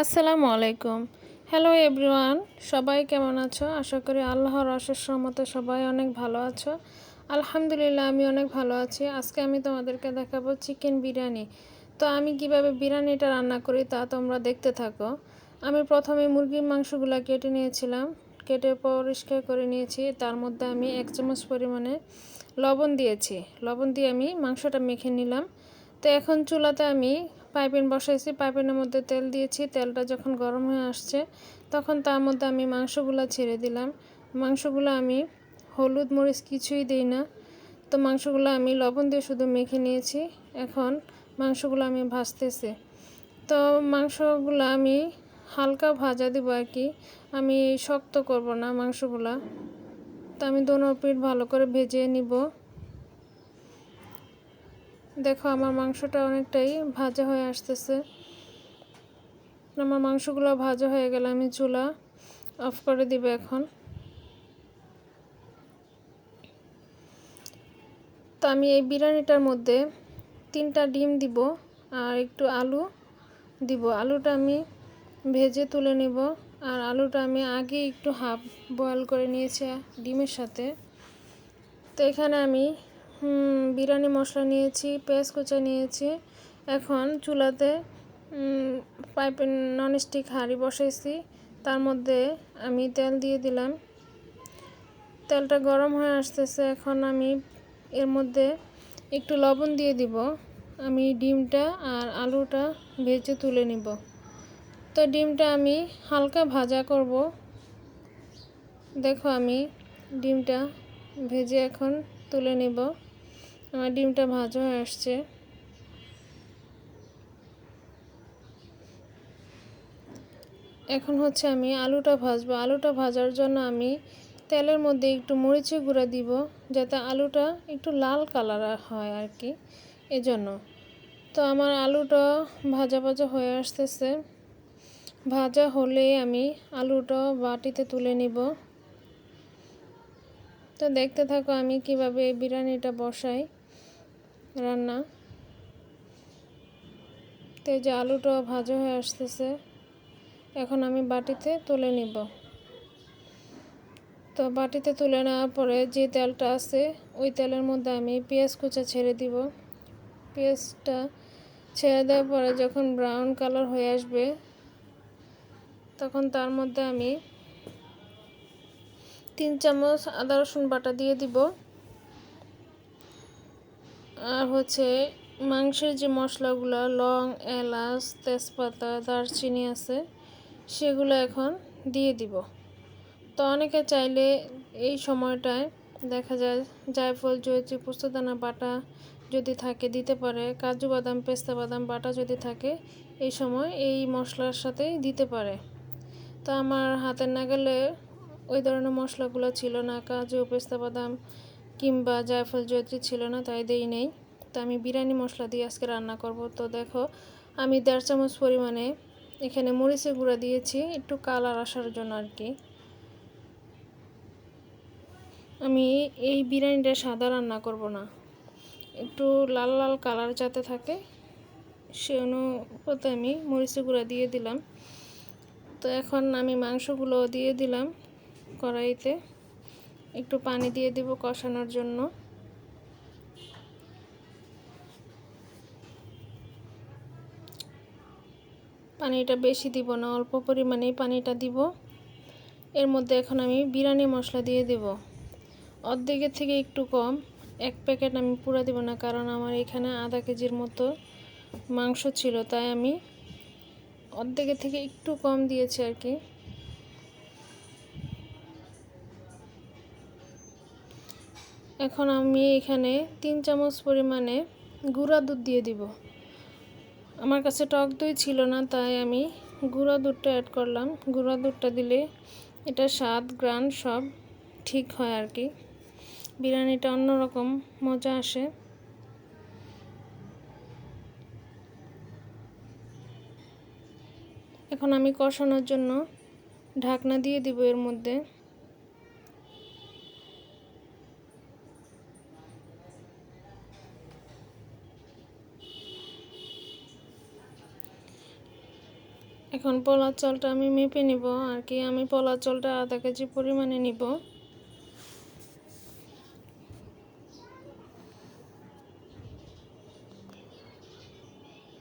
আসসালামু আলাইকুম। Hello everyone সবাই কেমন আছো? আশা করি আল্লাহর অশেষ মতো সবাই অনেক ভালো আছো। আলহামদুলিল্লাহ, আমি অনেক ভালো আছি। আজকে আমি তোমাদেরকে দেখাবো চিকেন বিরিয়ানি। তো আমি কীভাবে বিরিয়ানিটা রান্না করি তা তোমরা দেখতে থাকো। আমি প্রথমে মুরগির মাংসগুলো কেটে নিয়েছিলাম। কেটে পরিষ্কার করে নিয়েছি। তার মধ্যে আমি এক চামচ পরিমাণে লবণ দিয়েছি। লবণ দিয়ে আমি মাংসটা মেখে নিলাম। তো এখন চুলাতে আমি পাইপিন বসাইছি, পাইপিনের মধ্যে তেল দিয়েছি, তেলটা যখন গরম হয়ে আসছে, তখন তার মধ্যে আমি মাংসগুলো ছেড়ে দিলাম। মাংসগুলো আমি হলুদ মরিচ কিছুই দিই না। তো মাংসগুলো আমি লবণ দিয়ে শুধু মেখে নিয়েছি, এখন মাংসগুলো আমি ভাজতেছি। তো মাংসগুলো আমি হালকা ভাজা দেবো আর কি, আমি শক্ত করব না মাংসগুলা। তো আমি দোনো পিঠ ভালো করে ভেজে নিব। দেখো, আমার মাংসটা অনেকটাই ভাজা হয়ে আসতেছে। আমার মাংসগুলো ভাজা হয়ে গেলে আমি চুলা অফ করে দিব এখন। তো আমি এই বিরিয়ানিটার মধ্যে তিনটা ডিম দিব আর একটু আলু দিব। আলুটা আমি ভেজে তুলে নিব আর আলুটা আমি আগে একটু হাফ বয়েল করে নিয়েছি ডিমের সাথে। তো এখানে আমি বিরিয়ানি মশলা নিয়েছি, পেঁয়াজ কুচা নিয়েছি। এখন চুলাতে পাইপের ননস্টিক হাঁড়ি বসাইছি। তার মধ্যে আমি তেল দিয়ে দিলাম। তেলটা গরম হয়ে আসতেছে, এখন আমি এর মধ্যে একটু লবণ দিয়ে দিব। আমি ডিমটা আর আলুটা ভেজে তুলে নিব। তো ডিমটা আমি হালকা ভাজা করব। দেখো আমি ডিমটা ভেজে এখন তুলে নিব। আমার ডিমটা ভাজা হয়ে আসছে। এখন হচ্ছে আমি আলুটা ভাজবো। আলুটা ভাজার জন্য আমি তেলের মধ্যে একটু মরিচি গুঁড়া দিব, যাতে আলুটা একটু লাল কালার হয় আর কি এজন্য। তো আমার আলুটা ভাজা ভাজা হয়ে আসতেছে। ভাজা হলে আমি আলুটা বাটিতে তুলে নিব। তো দেখতে থাকো আমি কীভাবে বিরিয়ানিটা বসাই। রান্না। তো যে আলুটা ভাজা হয়ে আসতেছে, এখন আমি বাটিতে তুলে নিব। তো বাটিতে তুলে নেওয়ার পরে যে তেলটা আছে, ওই তেলের মধ্যে আমি পেঁয়াজ কুচা ছেড়ে দিব। পেঁয়াজটা ছেড়ে দেওয়ার পরে যখন ব্রাউন কালার হয়ে আসবে, তখন তার মধ্যে আমি তিন চামচ আদা রসুন বাটা দিয়ে দিব। আর হচ্ছে মাংসের যে মশলাগুলো, লং, এলাচ, তেজপাতা, দারচিনি আছে, সেগুলো এখন দিয়ে দিব। তো অনেকে চাইলে এই সময়টায় দেখা যায় জায়ফল, জয়ত্রী, পোস্তদানা বাটা যদি থাকে দিতে পারে, কাজু বাদাম, পেস্তা বাদাম বাটা যদি থাকে, এই সময় এই মশলার সাথেই দিতে পারে। তো আমার হাতের নাগালে ওই ধরনের মশলাগুলো ছিল না, কাজু, পেস্তা বাদাম কিংবা জায়ফল জয়ত্রী ছিল না, তাই দেই নেই। তো আমি বিরিয়ানি মশলা দিয়ে আজকে রান্না করব। তো দেখো, আমি দেড় চামচ পরিমাণে এখানে মরিচের গুঁড়া দিয়েছি, একটু কালার আসার জন্য আর কি। আমি এই বিরিয়ানিটা সাদা রান্না করব না। একটু লাল লাল কালার যাতে থাকে, সে অনুপাতে আমি মরিচের গুঁড়া দিয়ে দিলাম। তো এখন আমি মাংসগুলো দিয়ে দিলাম কড়াইতে। একটু পানি দিয়ে দিব কষানোর জন্য। পানিটা বেশি দিব না, অল্প পরিমাণেই পানিটা দিব। এর মধ্যে এখন আমি বিরিয়ানি মশলা দিয়ে দেব। অর্ধেকের থেকে একটু কম, এক প্যাকেট আমি পুরো দেব না, কারণ আমার এখানে আধা কেজির মতো মাংস ছিল, তাই আমি অর্ধেকের থেকে একটু কম দিয়েছি আর কি। এখন আমি এখানে তিন চামচ পরিমাণে গুঁড়া দুধ দিয়ে দিব। আমার কাছে টক দই ছিল না, তাই আমি গুঁড়া দুধটা অ্যাড করলাম। গুঁড়া দুধটা দিলে এটা স্বাদ, গ্রান সব ঠিক হয় আর কি। বিরিয়ানিটা অন্যরকম মজা আসে। এখন আমি কষানোর জন্য ঢাকনা দিয়ে দিব এর মধ্যে। এখন পোলার চালটা আমি মেপে নিব আর কি আমি পোলার চালটা আধা কেজি পরিমাণে নিব।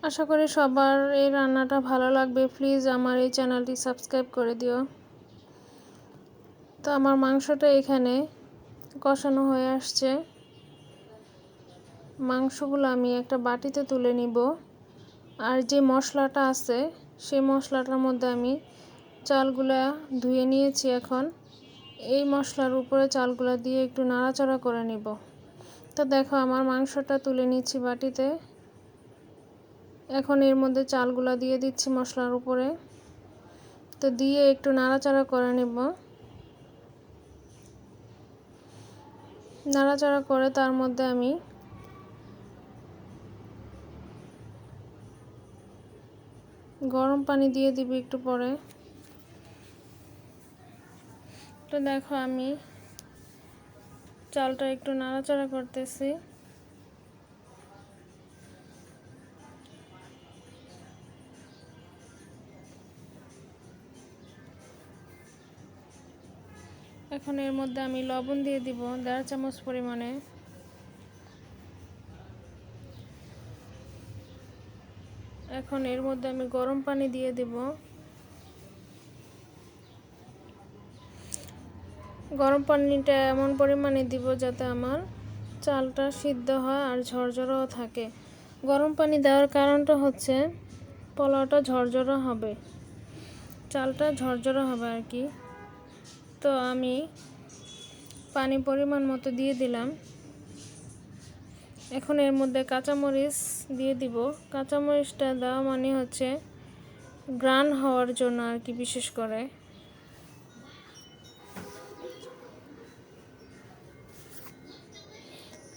আশা করি সবার এই রান্নাটা ভালো লাগবে। প্লিজ আমার এই চ্যানেলটি সাবস্ক্রাইব করে দিও। তো আমার মাংসটা এখানে কষানো হয়ে আসছে। মাংসগুলো আমি একটা বাটিতে তুলে নিব। আর যে মশলাটা আছে সেই মশলাটার মধ্যে আমি চালগুলা ধুয়ে নিয়েছি এখন। এই মশলার উপরে চালগুলা দিয়ে একটু নাড়াচাড়া করে নিব। তো দেখো, আমার মাংসটা তুলে নিচ্ছি বাটিতে। এখন এর মধ্যে চালগুলা দিয়ে দিচ্ছি মশলার উপরে। তো দিয়ে একটু নাড়াচাড়া করে নিব। নাড়াচাড়া করে তার মধ্যে আমি গরম পানি দিয়ে দিবি একটু পরে। তো দেখো আমি চালটা একটু নাড়াচাড়া করতেছি। এখন এর মধ্যে আমি লবণ দিয়ে দিব দেড় চামচ পরিমাণে। এখন এর মধ্যে আমি গরম পানি দিয়ে দিব। গরম পানিটা এমন পরিমাণে দিব যাতে আমার চালটা সিদ্ধ হয় আর ঝরঝরও থাকে। গরম পানি দেওয়ার কারণটা হচ্ছে পোলাওটা ঝরঝরা হবে। চালটা ঝরঝরা হবে আর কি। তো আমি পানি পরিমাণ মতো দিয়ে দিলাম। এখন এর মধ্যে কাঁচামরিচ দিয়ে দিব। কাঁচামরিচটা দেওয়া মানে হচ্ছে গ্রান হওয়ার জন্য আর কি বিশেষ করে।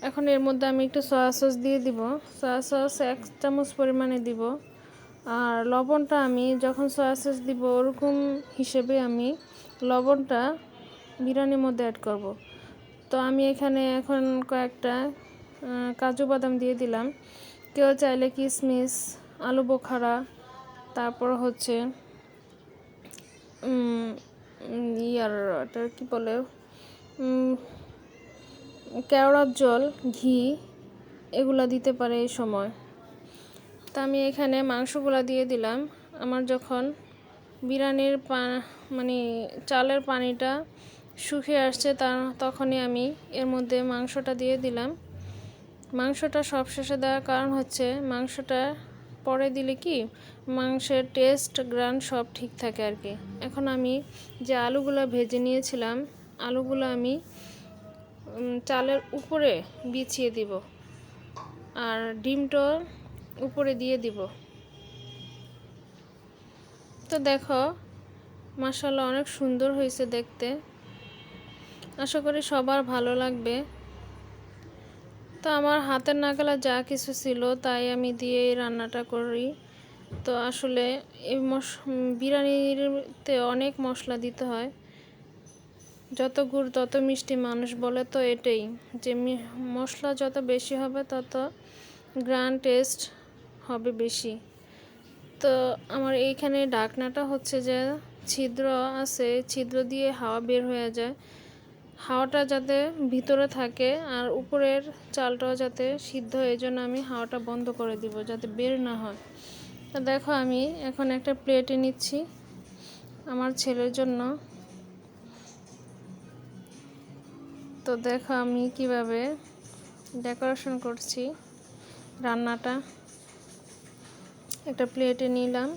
এখন এর মধ্যে আমি একটু সয়া সস দিয়ে দিব। সয়া সস এক চামচ পরিমাণে দিব। আর লবণটা আমি যখন সয়া সস দিব ওরকম হিসেবে আমি লবণটা বিরিয়ানির মধ্যে অ্যাড করব। তো আমি এখানে এখন কয়েকটা কাজু বাদাম দিয়ে দিলাম। কেউ চাইলে কিশমিশ আলু বোখারা, তারপর হচ্ছে ইয়ার, এটা কী বলে কেওড়ার জল, ঘি, এগুলা দিতে পারে এই সময়। তা আমি এখানে মাংসগুলা দিয়ে দিলাম। আমার যখন বিরিয়ানির পা মানে চালের পানিটা শুকিয়ে আসছে তা, তখনই আমি এর মধ্যে মাংসটা দিয়ে দিলাম। মাংসটা সব শেষে দেওয়ার কারণ হচ্ছে মাংসটা পরে দিলে কি মাংসের টেস্ট গ্রান সব ঠিক থাকে আর কি। এখন আমি যে আলুগুলো ভেজে নিয়েছিলাম, আলুগুলো আমি চালের উপরে বিছিয়ে দিব আর ডিমটা উপরে দিয়ে দিব। তো দেখো মাসাল্লাহ অনেক সুন্দর হয়েছে দেখতে। আশা করি সবার ভালো লাগবে। তো আমার হাতের নাগালা যা কিছু ছিল তাই আমি দিয়ে রান্নাটা করি। তো আসলে এই মশ বিরিয়ানিতে অনেক মশলা দিতে হয়। যত গুড়, তত মিষ্টি মানুষ বলে তো এটাই যে মশলা যত বেশি হবে তত গ্রান টেস্ট হবে বেশি। তো আমার এইখানে ডাকনাটা হচ্ছে যে ছিদ্র আছে, ছিদ্র দিয়ে হাওয়া বের হয়ে যায়। হাওয়াটা যাতে ভিতরে থাকে আর উপরের চালটাও যাতে সিদ্ধ এই জন্য আমি হাওয়াটা বন্ধ করে দিব যাতে বের না হয়। তো দেখো আমি এখন একটা প্লেটে নিচ্ছি আমার ছেলের জন্য। তো দেখো আমি কীভাবে ডেকোরেশন করছি, রান্নাটা। একটা প্লেটে নিলাম,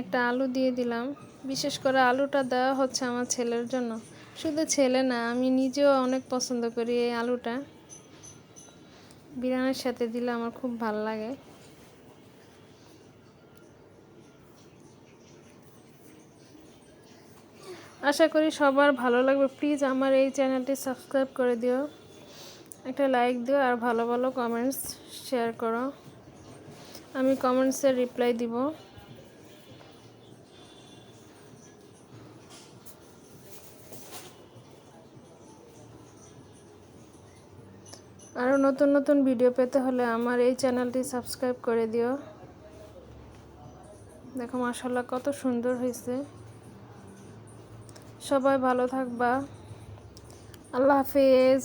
একটা আলু দিয়ে দিলাম। বিশেষ করে আলুটা দেওয়া হচ্ছে আমার ছেলের জন্য। শুধু ছেলে না, আমি নিজেও অনেক পছন্দ করি এই আলুটা। বিরিয়ানির সাথে দিলে আমার খুব ভালো লাগে। আশা করি সবার ভালো লাগবে। প্লিজ আমার এই চ্যানেলটি সাবস্ক্রাইব করে দিও। একটা লাইক দিও আর ভালো ভালো কমেন্টস শেয়ার করো। আমি কমেন্টসের রিপ্লাই দিব। আরও নতুন নতুন ভিডিও পেতে হলে আমার এই চ্যানেলটি সাবস্ক্রাইব করে দিও। দেখো মাসাল্লাহ কত সুন্দর হয়েছে। সবাই ভালো থাকবা। আল্লাহ হাফেজ।